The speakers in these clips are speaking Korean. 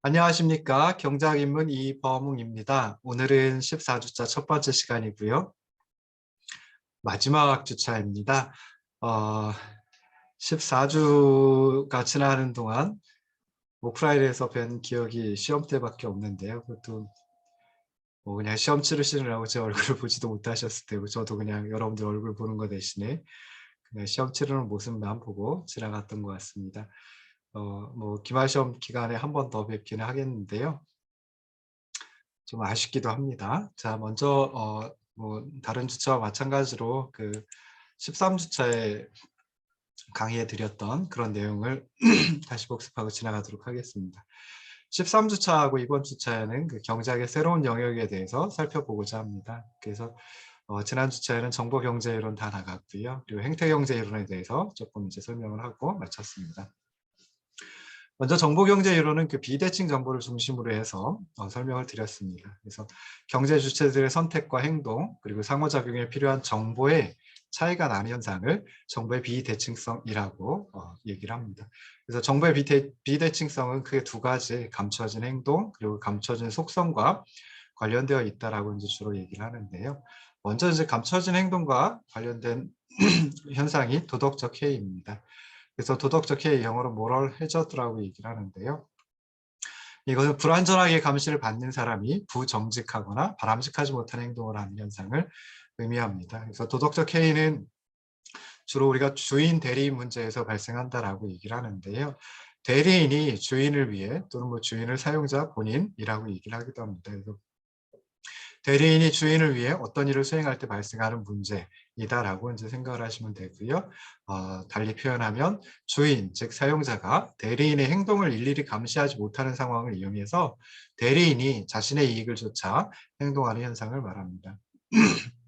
안녕하십니까. 경작인문 이범웅입니다. 오늘은 14주차 첫 번째 시간이고요. 마지막 주차입니다. 어, 14주가 지나는 동안 오프라인에서 뵌 기억이 시험 때밖에 없는데요. 그것도 뭐 그냥 시험 치르시느라고 제 얼굴을 보지도 못하셨을 테고 저도 그냥 여러분들 얼굴 보는 거 대신에 그냥 시험 치르는 모습만 보고 지나갔던 것 같습니다. 어, 뭐 기말 시험 기간에 한 번 더 뵙기는 하겠는데요. 좀 아쉽기도 합니다. 자, 먼저 어, 뭐 다른 주차와 마찬가지로 그 13주차에 강의해 드렸던 그런 내용을 다시 복습하고 지나가도록 하겠습니다. 13주차하고 이번 주차에는 그 경제학의 새로운 영역에 대해서 살펴보고자 합니다. 그래서 어, 지난 주차에는 정보경제이론 다 나갔고요. 그리고 행태경제이론에 대해서 조금 이제 설명을 하고 마쳤습니다. 먼저 정보경제 이론은 그 비대칭 정보를 중심으로 해서 어, 설명을 드렸습니다. 그래서 경제 주체들의 선택과 행동 그리고 상호작용에 필요한 정보의 차이가 나는 현상을 정보의 비대칭성이라고 어, 얘기를 합니다. 그래서 정보의 비대, 비대칭성은 크게 두 가지 감춰진 행동 그리고 감춰진 속성과 관련되어 있다라고 이제 주로 얘기를 하는데요. 먼저 이제 감춰진 행동과 관련된 현상이 도덕적 해이입니다. 그래서 도덕적 해이 영어로 moral hazard라고 얘기를 하는데요. 이것은 불완전하게 감시를 받는 사람이 부정직하거나 바람직하지 못한 행동을 하는 현상을 의미합니다. 그래서 도덕적 해이는 주로 우리가 주인 대리인 문제에서 발생한다라고 얘기를 하는데요. 대리인이 주인을 위해 또는 뭐 주인을 사용자 본인이라고 얘기를 하기도 합니다. 그래서 대리인이 주인을 위해 어떤 일을 수행할 때 발생하는 문제 이다라고 이제 생각을 하시면 되고요. 어, 달리 표현하면 주인, 즉 사용자가 대리인의 행동을 일일이 감시하지 못하는 상황을 이용해서 대리인이 자신의 이익을 쫓아 행동하는 현상을 말합니다.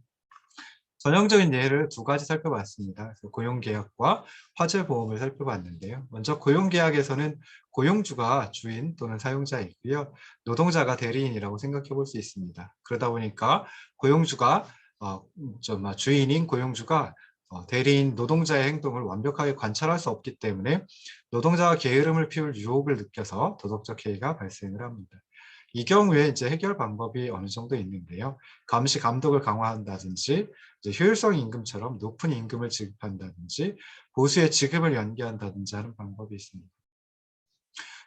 전형적인 예를 두 가지 살펴봤습니다. 고용계약과 화재보험을 살펴봤는데요. 먼저 고용계약에서는 고용주가 주인 또는 사용자이고요. 노동자가 대리인이라고 생각해 볼 수 있습니다. 그러다 보니까 고용주가 어, 주인인 고용주가 어, 대리인 노동자의 행동을 완벽하게 관찰할 수 없기 때문에 노동자가 게으름을 피울 유혹을 느껴서 도덕적 해이가 발생을 합니다. 이 경우에 이제 해결 방법이 어느 정도 있는데요. 감시 감독을 강화한다든지 효율성 임금처럼 높은 임금을 지급한다든지 보수의 지급을 연기한다든지 하는 방법이 있습니다.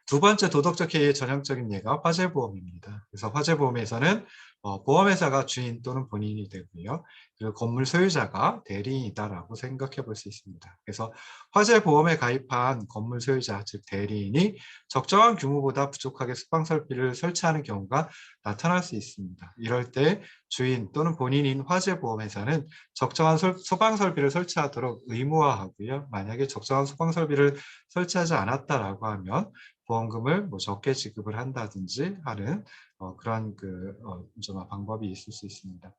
두 번째 도덕적 해이의 전형적인 예가 화재보험입니다. 그래서 화재보험에서는 어, 보험회사가 주인 또는 본인이 되고요. 그리고 건물 소유자가 대리인이다라고 생각해 볼 수 있습니다. 그래서 화재 보험에 가입한 건물 소유자, 즉 대리인이 적정한 규모보다 부족하게 소방설비를 설치하는 경우가 나타날 수 있습니다. 이럴 때 주인 또는 본인인 화재 보험회사는 적정한 소방설비를 설치하도록 의무화하고요. 만약에 적정한 소방설비를 설치하지 않았다라고 하면 보험금을 뭐 적게 지급을 한다든지 하는 어, 그런 그 어, 좀 방법이 있을 수 있습니다.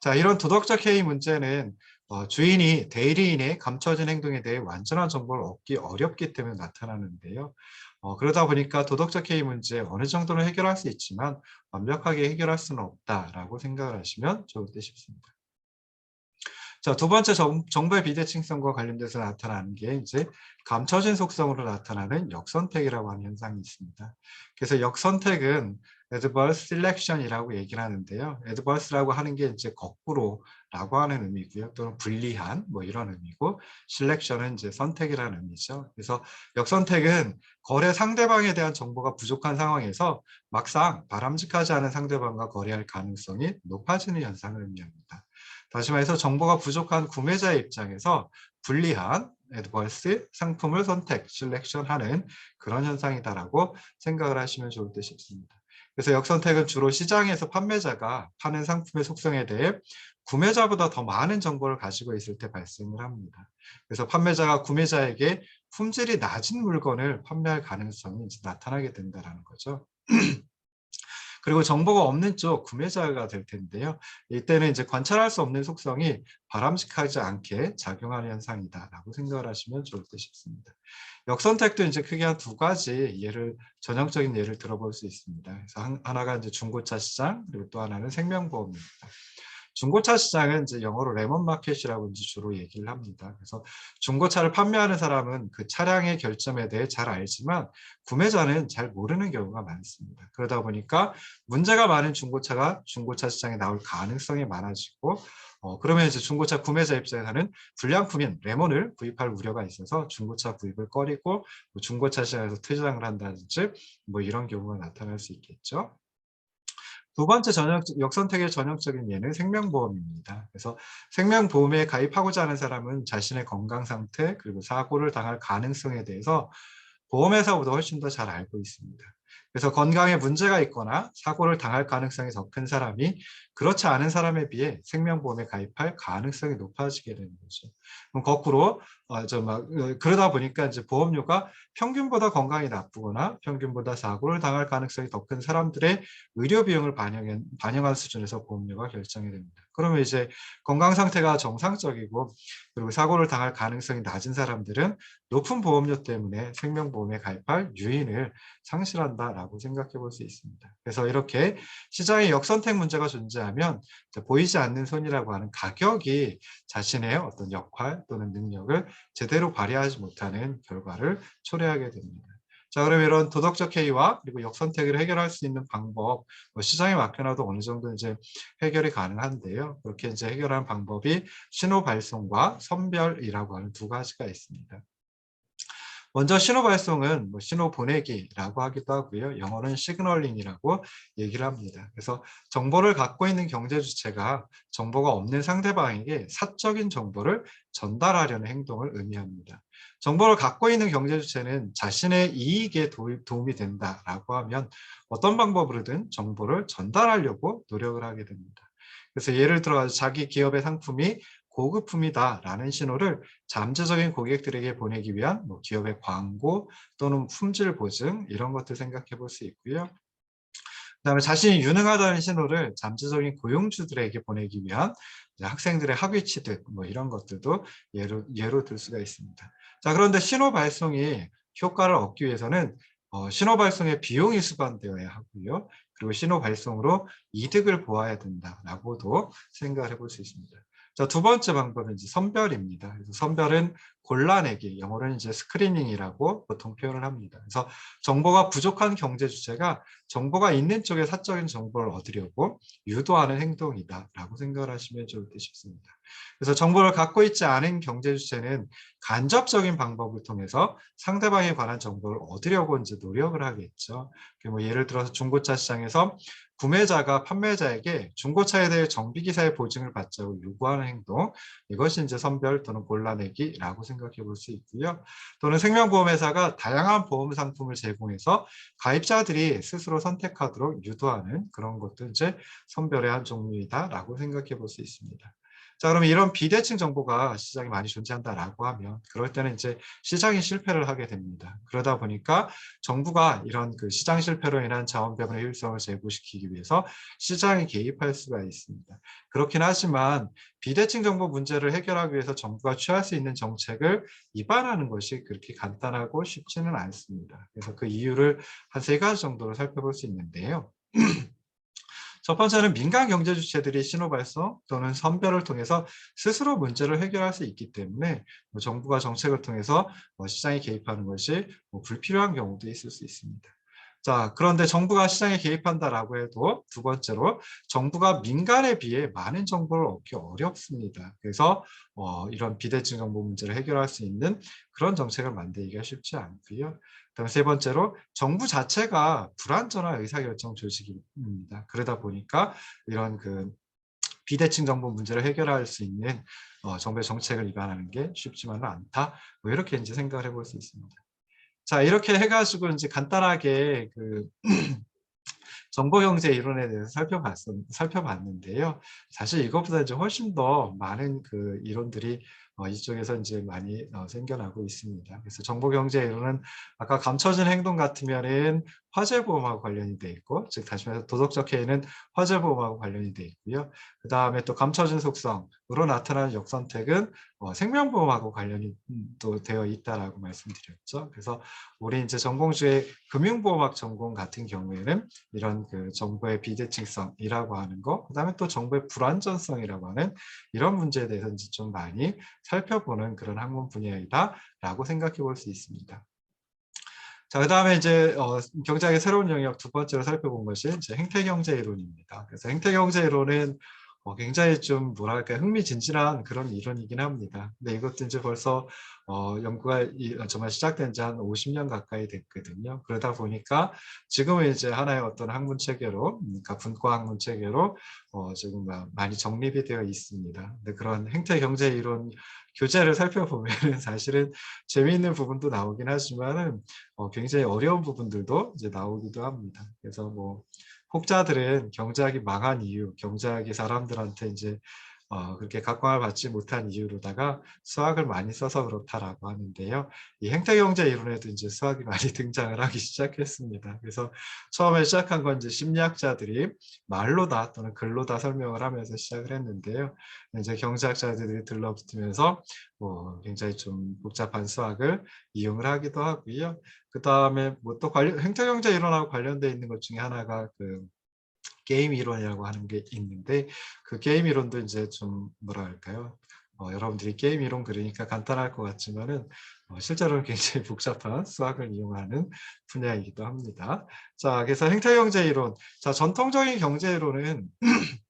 자, 이런 도덕적 해이 문제는 어, 주인이 대리인의 감춰진 행동에 대해 완전한 정보를 얻기 어렵기 때문에 나타나는데요. 어, 그러다 보니까 도덕적 해이 문제 어느 정도는 해결할 수 있지만 완벽하게 해결할 수는 없다라고 생각을 하시면 좋을 듯 싶습니다. 자, 두 번째 정, 정보의 비대칭성과 관련돼서 나타나는 게 이제 감춰진 속성으로 나타나는 역선택이라고 하는 현상이 있습니다. 그래서 역선택은 adverse selection이라고 얘기를 하는데요. adverse라고 하는 게 이제 거꾸로라고 하는 의미고요. 또는 불리한 뭐 이런 의미고 selection은 이제 선택이라는 의미죠. 그래서 역선택은 거래 상대방에 대한 정보가 부족한 상황에서 막상 바람직하지 않은 상대방과 거래할 가능성이 높아지는 현상을 의미합니다. 다시 말해서 정보가 부족한 구매자의 입장에서 불리한 adverse 상품을 선택, 셀렉션하는 그런 현상이다라고 생각을 하시면 좋을 듯 싶습니다. 그래서 역선택은 주로 시장에서 판매자가 파는 상품의 속성에 대해 구매자보다 더 많은 정보를 가지고 있을 때 발생을 합니다. 그래서 판매자가 구매자에게 품질이 낮은 물건을 판매할 가능성이 나타나게 된다는 거죠. 그리고 정보가 없는 쪽 구매자가 될 텐데요. 이때는 이제 관찰할 수 없는 속성이 바람직하지 않게 작용하는 현상이다라고 생각을 하시면 좋을 듯 싶습니다. 역선택도 이제 크게 한 두 가지 예를 전형적인 예를 들어볼 수 있습니다. 그래서 하나가 이제 중고차 시장 그리고 또 하나는 생명보험입니다. 중고차 시장은 이제 영어로 레몬 마켓이라고 이제 주로 얘기를 합니다. 그래서 중고차를 판매하는 사람은 그 차량의 결점에 대해 잘 알지만 구매자는 잘 모르는 경우가 많습니다. 그러다 보니까 문제가 많은 중고차가 중고차 시장에 나올 가능성이 많아지고 어, 그러면 이제 중고차 구매자 입장에서는 불량품인 레몬을 구입할 우려가 있어서 중고차 구입을 꺼리고 뭐 중고차 시장에서 퇴장을 한다든지 뭐 이런 경우가 나타날 수 있겠죠. 두 번째 전형, 역선택의 전형적인 예는 생명보험입니다. 그래서 생명보험에 가입하고자 하는 사람은 자신의 건강 상태 그리고 사고를 당할 가능성에 대해서 보험회사보다 훨씬 더 잘 알고 있습니다. 그래서 건강에 문제가 있거나 사고를 당할 가능성이 더 큰 사람이 그렇지 않은 사람에 비해 생명보험에 가입할 가능성이 높아지게 되는 거죠. 그럼 거꾸로 어, 저막 어, 그러다 보니까 이제 보험료가 평균보다 건강이 나쁘거나 평균보다 사고를 당할 가능성이 더 큰 사람들의 의료 비용을 반영한, 반영한 수준에서 보험료가 결정이 됩니다. 그러면 이제 건강 상태가 정상적이고 그리고 사고를 당할 가능성이 낮은 사람들은 높은 보험료 때문에 생명보험에 가입할 유인을 상실한다라고 생각해 볼 수 있습니다. 그래서 이렇게 시장에 역선택 문제가 존재하 면 보이지 않는 손이라고 하는 가격이 자신의 어떤 역할 또는 능력을 제대로 발휘하지 못하는 결과를 초래하게 됩니다. 자, 그럼 이런 도덕적 해이와 그리고 역선택을 해결할 수 있는 방법, 뭐 시장에 맡겨놔도 어느 정도 이제 해결이 가능한데요. 그렇게 이제 해결하는 방법이 신호 발송과 선별이라고 하는 두 가지가 있습니다. 먼저 신호 발송은 뭐 신호 보내기라고 하기도 하고요. 영어는 시그널링이라고 얘기를 합니다. 그래서 정보를 갖고 있는 경제 주체가 정보가 없는 상대방에게 사적인 정보를 전달하려는 행동을 의미합니다. 정보를 갖고 있는 경제 주체는 자신의 이익에 도움이 된다라고 하면 어떤 방법으로든 정보를 전달하려고 노력을 하게 됩니다. 그래서 예를 들어 자기 기업의 상품이 고급품이다라는 신호를 잠재적인 고객들에게 보내기 위한 뭐 기업의 광고 또는 품질 보증 이런 것들 생각해 볼 수 있고요. 그다음에 자신이 유능하다는 신호를 잠재적인 고용주들에게 보내기 위한 학생들의 학위 취득 뭐 이런 것들도 예로 예로 들 수가 있습니다. 자 그런데 신호 발송이 효과를 얻기 위해서는 어, 신호 발송의 비용이 수반되어야 하고요. 그리고 신호 발송으로 이득을 보아야 된다라고도 생각을 해볼 수 있습니다. 자, 두 번째 방법은 이제 선별입니다. 그래서 선별은 골라내기, 영어로는 이제 스크리닝이라고 보통 표현을 합니다. 그래서 정보가 부족한 경제 주체가 정보가 있는 쪽에 사적인 정보를 얻으려고 유도하는 행동이다라고 생각을 하시면 좋을 듯 싶습니다. 그래서 정보를 갖고 있지 않은 경제 주체는 간접적인 방법을 통해서 상대방에 관한 정보를 얻으려고 이제 노력을 하겠죠. 뭐 예를 들어서 중고차 시장에서 구매자가 판매자에게 중고차에 대해 정비기사의 보증을 받자고 요구하는 행동 이것이 이제 선별 또는 골라내기라고 생각해 볼 수 있고요. 또는 생명보험회사가 다양한 보험 상품을 제공해서 가입자들이 스스로 선택하도록 유도하는 그런 것도 이제 선별의 한 종류이다라고 생각해 볼 수 있습니다. 자, 그러면 이런 비대칭 정보가 시장에 많이 존재한다라고 하면 그럴 때는 이제 시장이 실패를 하게 됩니다. 그러다 보니까 정부가 이런 그 시장 실패로 인한 자원 배분의 효율성을 제고시키기 위해서 시장에 개입할 수가 있습니다. 그렇긴 하지만 비대칭 정보 문제를 해결하기 위해서 정부가 취할 수 있는 정책을 입안하는 것이 그렇게 간단하고 쉽지는 않습니다. 그래서 그 이유를 한 세 가지 정도로 살펴볼 수 있는데요. 첫 번째는 민간 경제 주체들이 신호 발송 또는 선별을 통해서 스스로 문제를 해결할 수 있기 때문에 뭐 정부가 정책을 통해서 뭐 시장에 개입하는 것이 뭐 불필요한 경우도 있을 수 있습니다. 자, 그런데 정부가 시장에 개입한다라고 해도 두 번째로 정부가 민간에 비해 많은 정보를 얻기 어렵습니다. 그래서 어, 이런 비대칭 정보 문제를 해결할 수 있는 그런 정책을 만들기가 쉽지 않고요. 그다음에 세 번째로 정부 자체가 불완전한 의사결정 조직입니다. 그러다 보니까 이런 그 비대칭 정보 문제를 해결할 수 있는 어, 정부의 정책을 입안하는 게 쉽지만은 않다. 뭐 이렇게 이제 생각을 해볼 수 있습니다. 자 이렇게 해가지고 이제 간단하게 그 정보경제 이론에 대해서 살펴봤, 살펴봤는데요. 사실 이것보다 이제 훨씬 더 많은 그 이론들이 어, 이쪽에서 이제 많이 어, 생겨나고 있습니다. 그래서 정보경제 이론은 아까 감춰진 행동 같으면은 화재보험하고 관련이 돼 있고, 즉 다시 말해서 도덕적 해이는 화재보험하고 관련이 돼 있고요. 그 다음에 또 감춰진 속성으로 나타나는 역선택은 어, 생명보험하고 관련이 음, 또 되어 있다라고 말씀드렸죠. 그래서 우리 이제 전공주의 금융보험학 전공 같은 경우에는 이런 그 정보의 비대칭성이라고 하는 거, 그 다음에 또 정보의 불완전성이라고 하는 이런 문제에 대해서 이제 좀 많이 살펴보는 그런 학문 분야이다라고 생각해 볼 수 있습니다. 자, 그 다음에 이제 어, 경제학의 새로운 영역 두 번째로 살펴본 것이 이제 행태경제 이론입니다. 그래서 행태경제 이론은 어, 굉장히 좀 뭐랄까 흥미진진한 그런 이론이긴 합니다. 근데 이것도 이제 벌써 어, 연구가 이, 정말 시작된 지 한 50년 가까이 됐거든요. 그러다 보니까 지금은 이제 하나의 어떤 학문 체계로, 그러니까 분과 학문 체계로 어, 지금 많이 정립이 되어 있습니다. 근데 그런 행태 경제 이론 교재를 살펴보면은 사실은 재미있는 부분도 나오긴 하지만은 어, 굉장히 어려운 부분들도 이제 나오기도 합니다. 그래서 뭐 혹자들은 경제학이 망한 이유, 경제학이 사람들한테 이제 어, 그렇게 각광을 받지 못한 이유로다가 수학을 많이 써서 그렇다라고 하는데요. 이 행태경제 이론에도 이제 수학이 많이 등장을 하기 시작했습니다. 그래서 처음에 시작한 건 이제 심리학자들이 말로다 또는 글로다 설명을 하면서 시작을 했는데요. 이제 경제학자들이 들러붙으면서 뭐 굉장히 좀 복잡한 수학을 이용을 하기도 하고요. 그 다음에 뭐 또 관련 행태경제 이론하고 관련되어 있는 것 중에 하나가 그 게임 이론이라고 하는 게 있는데 그 게임 이론도 이제 좀 뭐라 할까요? 어, 여러분들이 게임 이론 그러니까 간단할 것 같지만은 어, 실제로는 굉장히 복잡한 수학을 이용하는 분야이기도 합니다. 자, 그래서 행태 경제 이론. 자, 전통적인 경제 이론은 어,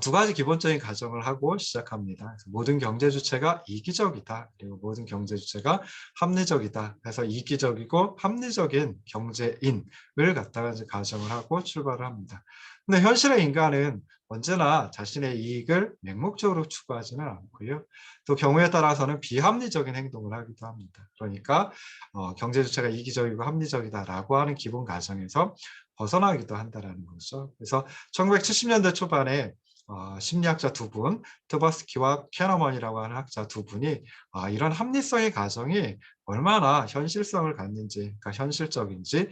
두 가지 기본적인 가정을 하고 시작합니다. 모든 경제 주체가 이기적이다. 그리고 모든 경제 주체가 합리적이다. 그래서 이기적이고 합리적인 경제인을 갖다가 이제 가정을 하고 출발을 합니다. 근데 현실의 인간은 언제나 자신의 이익을 맹목적으로 추구하지는 않고요. 또 경우에 따라서는 비합리적인 행동을 하기도 합니다. 그러니까 어, 경제 주체가 이기적이고 합리적이다라고 하는 기본 가정에서 벗어나기도 한다라는 거죠. 그래서 1970년대 초반에 어, 심리학자 두 분, 트버스키와 캐너먼이라고 하는 학자 두 분이 어, 이런 합리성의 가정이 얼마나 현실성을 갖는지, 그러니까 현실적인지에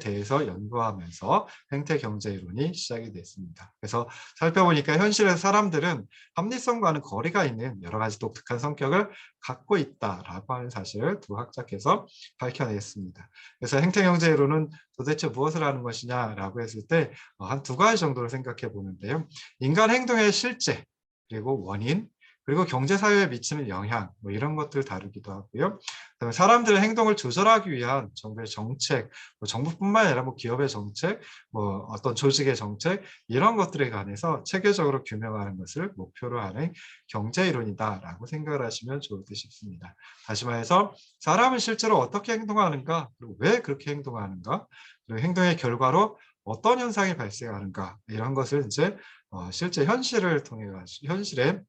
대해서 연구하면서 행태 경제 이론이 시작이 됐습니다. 그래서 살펴보니까 현실의 사람들은 합리성과는 거리가 있는 여러 가지 독특한 성격을 갖고 있다라고 하는 사실을 두 학자께서 밝혀냈습니다. 그래서 행태 경제 이론은 도대체 무엇을 하는 것이냐라고 했을 때 한 두 가지 정도를 생각해 보는데요. 인간 행동의 실제 그리고 원인 그리고 경제 사회에 미치는 영향 뭐 이런 것들 다루기도 하고요. 그다음에 사람들의 행동을 조절하기 위한 정부의 정책, 뭐 정부뿐만 아니라 뭐 기업의 정책, 뭐 어떤 조직의 정책 이런 것들에 관해서 체계적으로 규명하는 것을 목표로 하는 경제 이론이다라고 생각을 하시면 좋을 듯 싶습니다. 다시 말해서 사람은 실제로 어떻게 행동하는가, 그리고 왜 그렇게 행동하는가, 그리고 행동의 결과로 어떤 현상이 발생하는가 이런 것을 이제 어, 실제 현실을 통해 가지고 현실에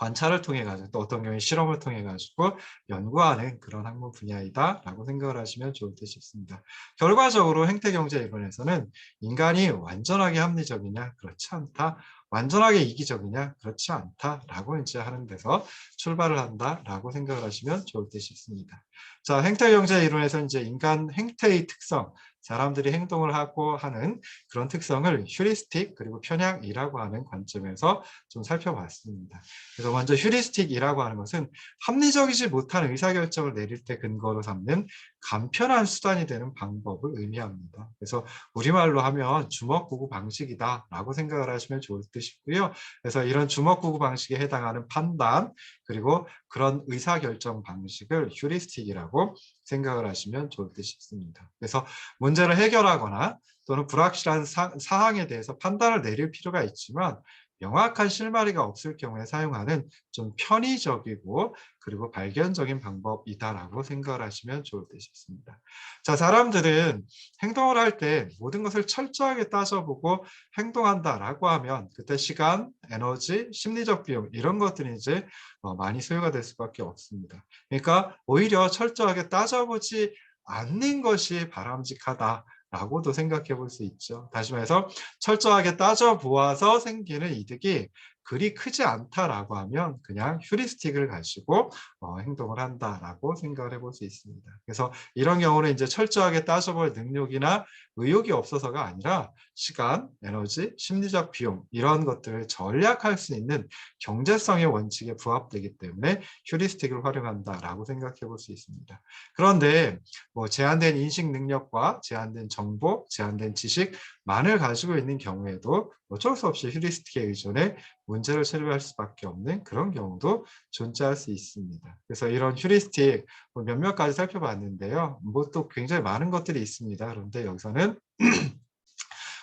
관찰을 통해 가지고 또 어떤 경우에 실험을 통해 가지고 연구하는 그런 학문 분야이다라고 생각을 하시면 좋을 듯 싶습니다. 결과적으로 행태 경제 이론에서는 인간이 완전하게 합리적이냐 그렇지 않다. 완전하게 이기적이냐 그렇지 않다라고 이제 하는 데서 출발을 한다라고 생각을 하시면 좋을 듯 싶습니다. 자, 행태 경제 이론에서 이제 인간 행태의 특성, 사람들이 행동을 하고 하는 그런 특성을 휴리스틱 그리고 편향이라고 하는 관점에서 좀 살펴봤습니다. 그래서 먼저 휴리스틱이라고 하는 것은 합리적이지 못한 의사결정을 내릴 때 근거로 삼는 간편한 수단이 되는 방법을 의미합니다. 그래서 우리말로 하면 주먹구구 방식이다 라고 생각을 하시면 좋을 듯 싶고요. 그래서 이런 주먹구구 방식에 해당하는 판단 그리고 그런 의사결정 방식을 휴리스틱이라고 생각을 하시면 좋을 듯 싶습니다. 그래서 문제를 해결하거나 또는 불확실한 사, 사항에 대해서 판단을 내릴 필요가 있지만 명확한 실마리가 없을 경우에 사용하는 좀 편의적이고 그리고 발견적인 방법이다라고 생각을 하시면 좋을 듯 싶습니다. 자, 사람들은 행동을 할 때 모든 것을 철저하게 따져보고 행동한다라고 하면 그때 시간, 에너지, 심리적 비용 이런 것들이 이제 어, 많이 소요가 될 수밖에 없습니다. 그러니까 오히려 철저하게 따져보지 않는 것이 바람직하다. 라고도 생각해 볼 수 있죠. 다시 말해서 철저하게 따져 보아서 생기는 이득이 그리 크지 않다라고 하면 그냥 휴리스틱을 가지고 어, 행동을 한다라고 생각을 해볼 수 있습니다. 그래서 이런 경우는 이제 철저하게 따져볼 능력이나 의욕이 없어서가 아니라 시간, 에너지, 심리적 비용 이런 것들을 전략할 수 있는 경제성의 원칙에 부합되기 때문에 휴리스틱을 활용한다라고 생각해 볼 수 있습니다. 그런데 뭐 제한된 인식 능력과 제한된 정보, 제한된 지식 만을 가지고 있는 경우에도 어쩔 수 없이 휴리스틱에 의존해 문제를 처리할 수밖에 없는 그런 경우도 존재할 수 있습니다. 그래서 이런 휴리스틱 뭐 몇몇 가지 살펴봤는데요. 뭐 또 굉장히 많은 것들이 있습니다. 그런데 여기서는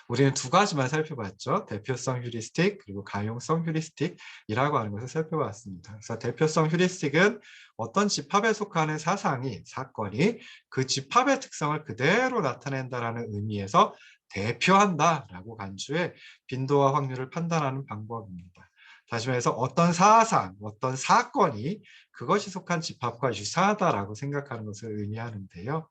우리는 두 가지만 살펴봤죠. 대표성 휴리스틱 그리고 가용성 휴리스틱이라고 하는 것을 살펴봤습니다. 그래서 대표성 휴리스틱은 어떤 집합에 속하는 사상이 사건이 그 집합의 특성을 그대로 나타낸다라는 의미에서 대표한다라고 간주해 빈도와 확률을 판단하는 방법입니다. 다시 말해서 어떤 사상, 어떤 사건이 그것이 속한 집합과 유사하다라고 생각하는 것을 의미하는데요.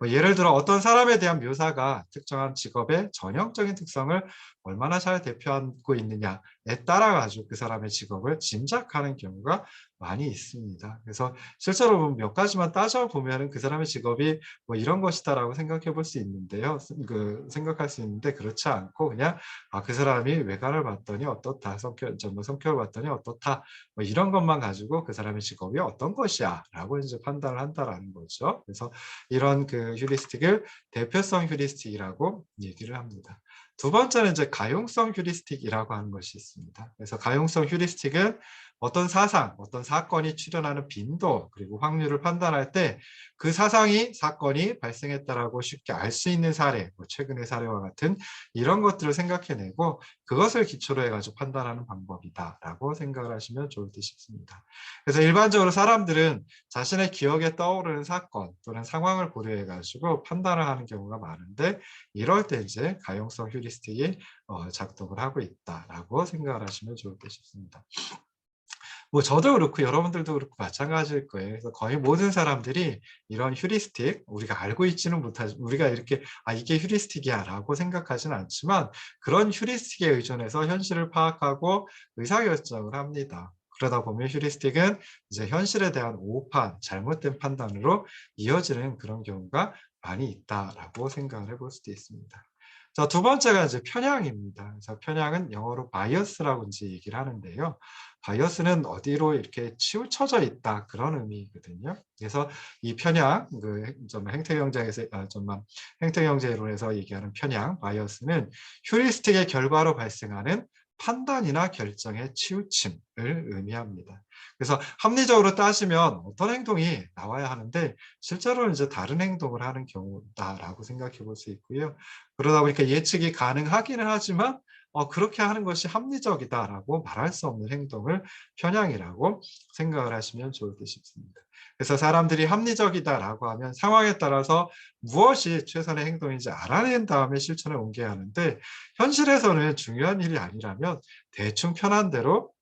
뭐 예를 들어 어떤 사람에 대한 묘사가 특정한 직업의 전형적인 특성을 얼마나 잘 대표하고 있느냐에 따라 가지고 그 사람의 직업을 짐작하는 경우가 많이 있습니다. 그래서 실제로 몇 가지만 따져 보면 그 사람의 직업이 뭐 이런 것이다라고 생각해 볼 수 있는데요. 그 생각할 수 있는데 그렇지 않고 그냥 아, 그 사람이 외관을 봤더니 어떻다, 성격, 뭐 성격을 봤더니 어떻다, 뭐 이런 것만 가지고 그 사람의 직업 이 어떤 것이야 라고 이제 판단을 한다라는 거죠. 그래서 이런 그 휴리스틱을 대표성 휴리스틱이라고 얘기를 합니다. 두 번째는 이제 가용성 휴리스틱이라고 하는 것이 있습니다. 그래서 가용성 휴리스틱은 어떤 사상, 어떤 사건이 출현하는 빈도 그리고 확률을 판단할 때 그 사상이 사건이 발생했다라고 쉽게 알 수 있는 사례, 뭐 최근의 사례와 같은 이런 것들을 생각해내고 그것을 기초로 해가지고 판단하는 방법이다라고 생각을 하시면 좋을 듯 싶습니다. 그래서 일반적으로 사람들은 자신의 기억에 떠오르는 사건 또는 상황을 고려해가지고 판단을 하는 경우가 많은데 이럴 때 이제 가용성 휴리스틱이 어, 작동을 하고 있다라고 생각을 하시면 좋을 듯 싶습니다. 뭐 저도 그렇고 여러분들도 그렇고 마찬가지일 거예요. 그래서 거의 모든 사람들이 이런 휴리스틱 우리가 알고 있지는 못하지 우리가 이렇게 아 이게 휴리스틱이야라고 생각하지는 않지만 그런 휴리스틱에 의존해서 현실을 파악하고 의사결정을 합니다. 그러다 보면 휴리스틱은 이제 현실에 대한 오판, 잘못된 판단으로 이어지는 그런 경우가 많이 있다라고 생각을 해볼 수도 있습니다. 자, 두 번째가 이제 편향입니다. 그래서 편향은 영어로 바이어스라고 이제 얘기를 하는데요. 바이어스는 어디로 이렇게 치우쳐져 있다 그런 의미거든요. 그래서 이 편향, 그좀 행태경제에서 아, 좀만 행태경제론에서 얘기하는 편향, 바이어스는 휴리스틱의 결과로 발생하는 판단이나 결정의 치우침을 의미합니다. 그래서 합리적으로 따지면 어떤 행동이 나와야 하는데 실제로는 이제 다른 행동을 하는 경우다라고 생각해 볼 수 있고요. 그러다 보니까 예측이 가능하기는 하지만 어, 그렇게 하는 것이 합리적이다라고 말할 수 없는 행동을 편향이라고 생각을 하시면 좋을 듯 싶습니다. 그래서 사람들이 합리적이다라고 하면 상황에 따라서 무엇이 최선의 행동인지 알아낸 다음에 실천에 옮겨야 하는데 현실에서는 중요한 일이 아니라면 대충 편한 대로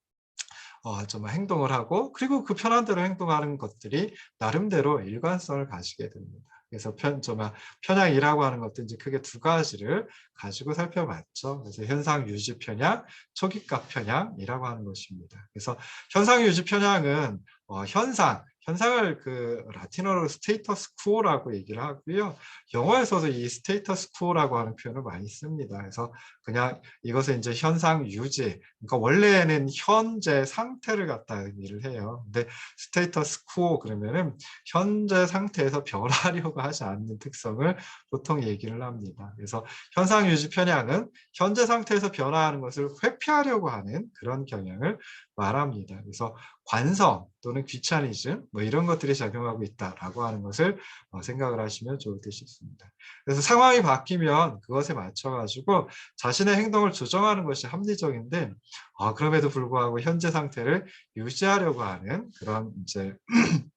어, 좀 행동을 하고 그리고 그 편한 대로 행동하는 것들이 나름대로 일관성을 가지게 됩니다. 그래서 편, 좀 편향이라고 하는 것도 이제 크게 두 가지를 가지고 살펴봤죠. 그래서 현상 유지 편향, 초기값 편향이라고 하는 것입니다. 그래서 현상 유지 편향은 어, 현상, 현상을 그 라틴어로 스테이터스 쿠오라고 얘기를 하고요. 영어에서도 이 스테이터스 쿠오라고 하는 표현을 많이 씁니다. 그래서 그냥 이것을 이제 현상 유지, 그러니까 원래는 현재 상태를 갖다 의미를 해요. 근데 스테이터스 쿠오 그러면은 현재 상태에서 변하려고 하지 않는 특성을 보통 얘기를 합니다. 그래서 현상 유지 편향은 현재 상태에서 변화하는 것을 회피하려고 하는 그런 경향을 말합니다. 그래서 관성 또는 귀차니즘 뭐 이런 것들이 작용하고 있다라고 하는 것을 어, 생각을 하시면 좋을 듯 싶습니다. 그래서 상황이 바뀌면 그것에 맞춰 가지고 자신의 행동을 조정하는 것이 합리적인데 어, 그럼에도 불구하고 현재 상태를 유지하려고 하는 그런 이제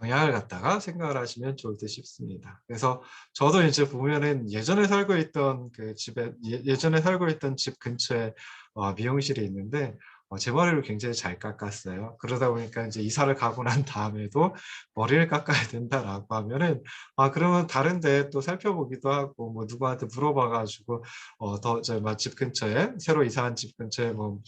경향을 갖다가 생각을 하시면 좋을 듯 싶습니다. 그래서 저도 이제 보면은 예전에 살고 있던 그 집에 예, 전에 살고 있던 집 근처에 어, 미용실이 있는데 어, 제 머리를 굉장히 잘 깎았어요. 그러다 보니까 이제 이사를 가고 난 다음에도 머리를 깎아야 된다라고 하면은 아 그러면 다른데 또 살펴보기도 하고 뭐 누구한테 물어봐가지고 어더저집 근처에 새로 이사한 집 근처에 뭐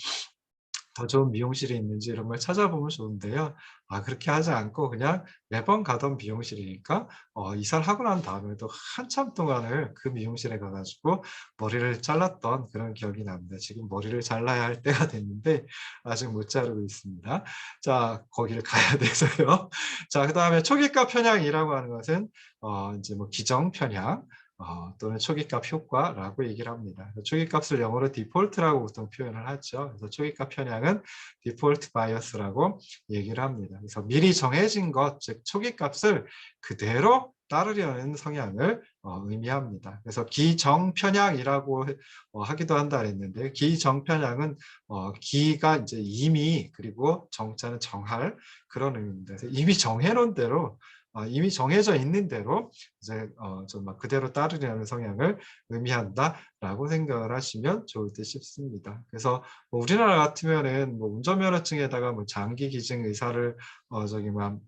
더 좋은 미용실이 있는지 이런 걸 찾아보면 좋은데요. 아 그렇게 하지 않고 그냥 매번 가던 미용실이니까 어 이사를 하고 난 다음에도 한참 동안을 그 미용실에 가 가지고 머리를 잘랐던 그런 기억이 납니다. 지금 머리를 잘라야 할 때가 됐는데 아직 못 자르고 있습니다. 자 거기를 가야 돼서요. 자 그 다음에 초기값 편향이라고 하는 것은 어 인제 뭐 기정 편향 어 또는 초기값 효과라고 얘기를 합니다. 초기값을 영어로 디폴트라고 보통 표현을 하죠. 그래서 초기값 편향은 디폴트 바이어스라고 얘기를 합니다. 그래서 미리 정해진 것, 즉 초기값을 그대로 따르려는 성향을 어 의미합니다. 그래서 기정편향이라고 어 하기도 한다 그랬는데 기정편향은 어 기가 이제 이미 그리고 정자는 정할 그런 의미입니다. 그래서 이미 정해 놓은 대로 어 이미 정해져 있는 대로 이제 어좀막 그대로 따르려는 성향을 의미한다라고 생각을 하시면 좋을 듯 싶습니다. 그래서 뭐 우리나라 같으면은 뭐 운전면허증에다가 뭐 장기 기증 의사를 어 저기 막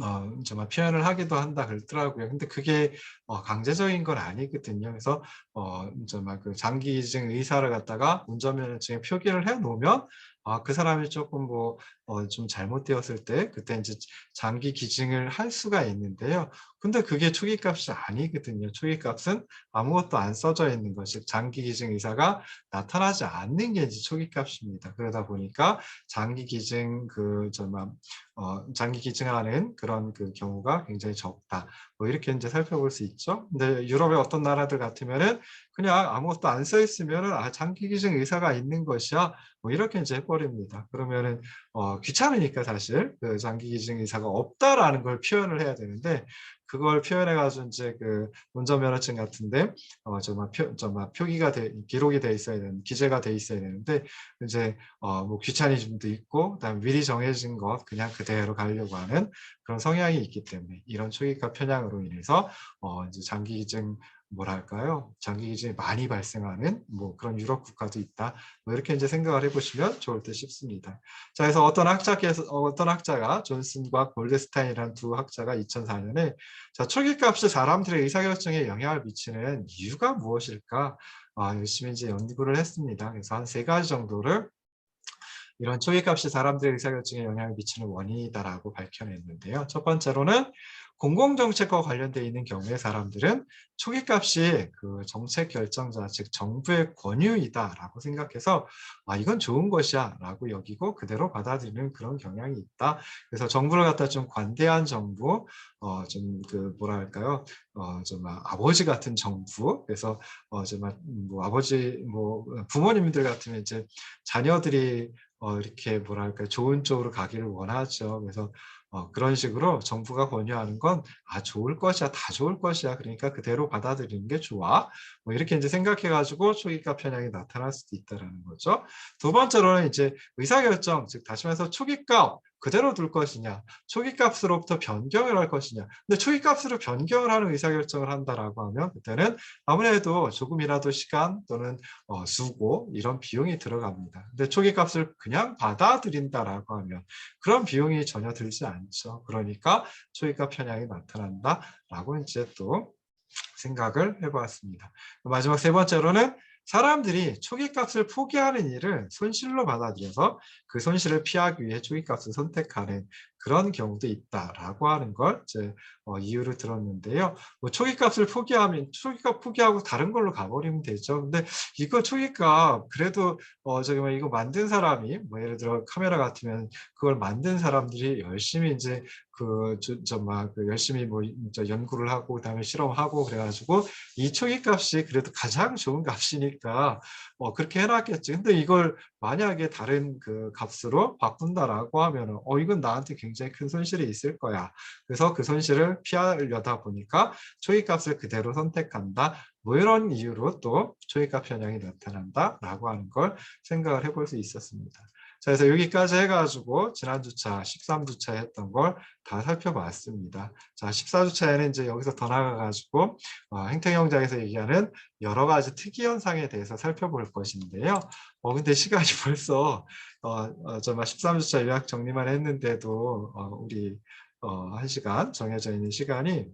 어 정말 표현을 하기도 한다 그러더라고요. 근데 그게 어 강제적인 건 아니거든요. 그래서 어 정말 그 장기 기증 의사를 갖다가 운전면허증에 표기를 해 놓으면 아 그 사람이 쪼끔 뭐어 좀 잘못되었을 때 그때 인제 장기 기증을 할 수가 있는데요. 근데 그게 초기 값이 아니거든요. 초기 값은 아무것도 안 써져 있는 것, 즉 장기 기증 의사가 나타나지 않는 게 이제 초기 값입니다. 그러다 보니까 장기 기증 그 정말 어 장기 기증하는 그런 그 경우가 굉장히 적다. 뭐 이렇게 인제 살펴볼 수 있죠. 근데 유럽의 어떤 나라들 같으면은 그냥 아무것도 안 써 있으면은 '아 장기 기증 의사가 있는 것이야.' 뭐 이렇게 인제 해 버립니다. 그러면은 어 귀찮으니까 사실 그 "장기 기증 의사가 없다."라는 걸 표현을 해야 되는데 그걸 표현해 가지고 인제 그 운전면허증 같은데 어 정말 표 정말 표기가 돼 기록이 돼 있어야 되는 기재가 돼 있어야 되는데 이제 어 뭐 귀차니즘도 있고 그다음에 미리 정해진 것 그냥 그대로 가려고 하는 그런 성향이 있기 때문에 이런 초기값 편향으로 인해서 어 이제 장기 기증 뭐랄까요? 장기 기증이 많이 발생하는 뭐 그런 유럽 국가도 있다. 뭐 이렇게 인제 생각을 해 보시면 좋을 듯 싶습니다. 자 그래서 어떤 학자께서 어떤 학자가 존슨과 골드스타인이라는 두 학자가 2004 년에 자 초기값이 사람들의 의사결정에 영향을 미치는 이유가 무엇일까? 아 열심히 이제 연구를 했습니다. 그래서 한3 가지 정도를 이런 초기값이 사람들의 의사결정에 영향을 미치는 원인이다라고 밝혀냈는데요. 첫 번째로는 공공정책과 관련돼 있는 경우에 사람들은 초기값이 그 정책 결정자 즉 정부의 권유이다라고 생각해서 '아 이건 좋은 것이야.'라고 여기고 그대로 받아들이는 그런 경향이 있다. 그래서 정부를 갖다 좀 관대한 정부 어 좀 그 뭐라 할까요? 어 정말 아버지 같은 정부 그래서 어 정말 뭐 아버지 뭐 부모님들 같으면 이제 자녀들이 어 이렇게 뭐랄까 좋은 쪽으로 가기를 원하죠. 그래서 어 그런 식으로 정부가 권유하는 건 '아 좋을 것이야. 다 좋을 것이야. 그러니까 그대로 받아들이는 게 좋아.' 뭐 이렇게 인제 생각해 가지고 초기값 편향이 나타날 수도 있다라는 거죠. 두 번째로는 이제 의사결정 즉 다시 말해서 초기값 그대로 둘 것이냐 초기값으로부터 변경을 할 것이냐. 근데 초기값으로 변경을 하는 의사결정을 한다라고 하면 그때는 아무래도 조금이라도 시간 또는 어 수고 이런 비용이 들어갑니다. 근데 초기값을 그냥 받아들인다라고 하면 그런 비용이 전혀 들지 않죠. 그러니까 '초기값 편향이 나타난다.'라고 인제 또 생각을 해 보았습니다. 마지막 세 번째로는 사람들이 초기값을 포기하는 일을 손실로 받아들여서 그 손실을 피하기 위해 초기값을 선택하는 그런 경우도 있다라고 하는 걸 이제 어 이유를 들었는데요. 뭐 초기값을 포기하면 초기값 포기하고 다른 걸로 가 버리면 되죠. 근데 이거 초기값 그래도 어 저기 뭐 이거 만든 사람이 뭐 예를 들어 카메라 같으면 그걸 만든 사람들이 열심히 인제 그저 정말 그 열심히 뭐저 연구를 하고 그다음에 실험하고 그래 가지고 이 초기값이 그래도 가장 좋은 값이니까 어 그렇게 해 놨겠지. 근데 이걸 만약에 다른 그 값으로 바꾼다라고 하면은 '어 이건 나한테 굉장히 큰 손실이 있을 거야. 그래서 그 손실을 피하려다 보니까 초기값을 그대로 선택한다.' 뭐 이런 이유로 또 '초기값 편향이 나타난다.'라고 하는 걸 생각을 해볼 수 있었습니다. 자 그래서 여기까지 해 가지고 지난 주차 13 주차에 했던 걸 다 살펴봤습니다. 자 14 주차에는 인제 여기서 더 나아가 가지고 어 행태경작에서 얘기하는 여러 가지 특이 현상에 대해서 살펴볼 것인데요. 어 근데 시간이 벌써 어 어 정말 13 주차 요약 정리만 했는데도 어 우리 어 1 시간 정해져 있는 시간이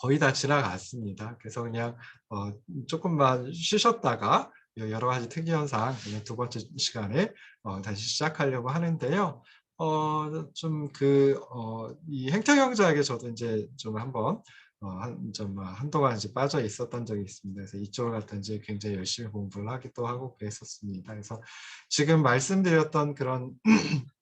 거의 다 지나갔습니다. 그래서 그냥 어 쪼끔만 쉬셨다가 여러 가지 특이 현상 오늘 두 번째 시간에 어, 다시 시작하려고 하는데요. 어, 좀 그, 어, 이 행태경제학에 저도 이제 좀 한번 어, 한, 좀 한동안 이제 빠져 있었던 적이 있습니다. 그래서 이쪽을 갖다 이제 굉장히 열심히 공부를 하기도 하고 그랬었습니다. 그래서 지금 말씀드렸던 그런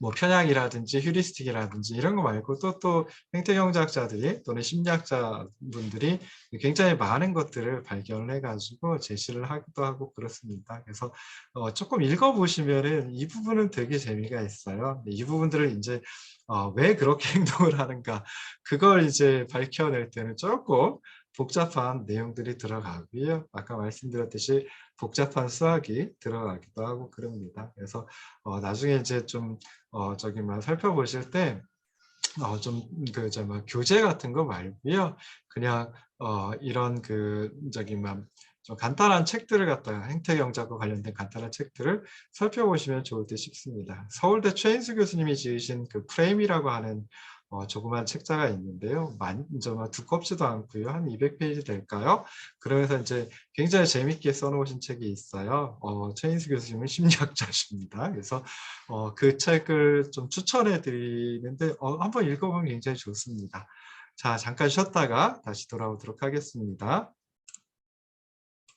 뭐 편향이라든지 휴리스틱이라든지 이런 거 말고 또 또 행태경제학자들이 또는 심리학자분들이 굉장히 많은 것들을 발견을 해가지고 제시를 하기도 하고 그렇습니다. 그래서 어, 조금 읽어보시면은 이 부분은 되게 재미가 있어요. 이 부분들을 이제 어, 왜 그렇게 행동을 하는가 그걸 이제 밝혀낼 때는 조금 복잡한 내용들이 들어가고요. 아까 말씀드렸듯이 복잡한 수학이 들어가기도 하고 그럽니다. 그래서 어, 나중에 이제 좀 어, 저기 막 살펴보실 때 어, 좀그 저뭐 교재 같은 거 말고요. 그냥 어, 이런 그 저기 막 좀 간단한 책들을 갖다가 행태경제학과 관련된 간단한 책들을 살펴보시면 좋을 듯 싶습니다. 서울대 최인수 교수님이 지으신 그 프레임이라고 하는 어, 조그만 책자가 있는데요. 많이 좀 두껍지도 않고요. 한 200페이지 될까요? 그러면서 이제 굉장히 재밌게 써놓으신 책이 있어요. 어, 최인수 교수님은 심리학자십니다. 그래서 어, 그 책을 좀 추천해 드리는데 어, 한번 읽어보면 굉장히 좋습니다. 자, 잠깐 쉬었다가 다시 돌아오도록 하겠습니다.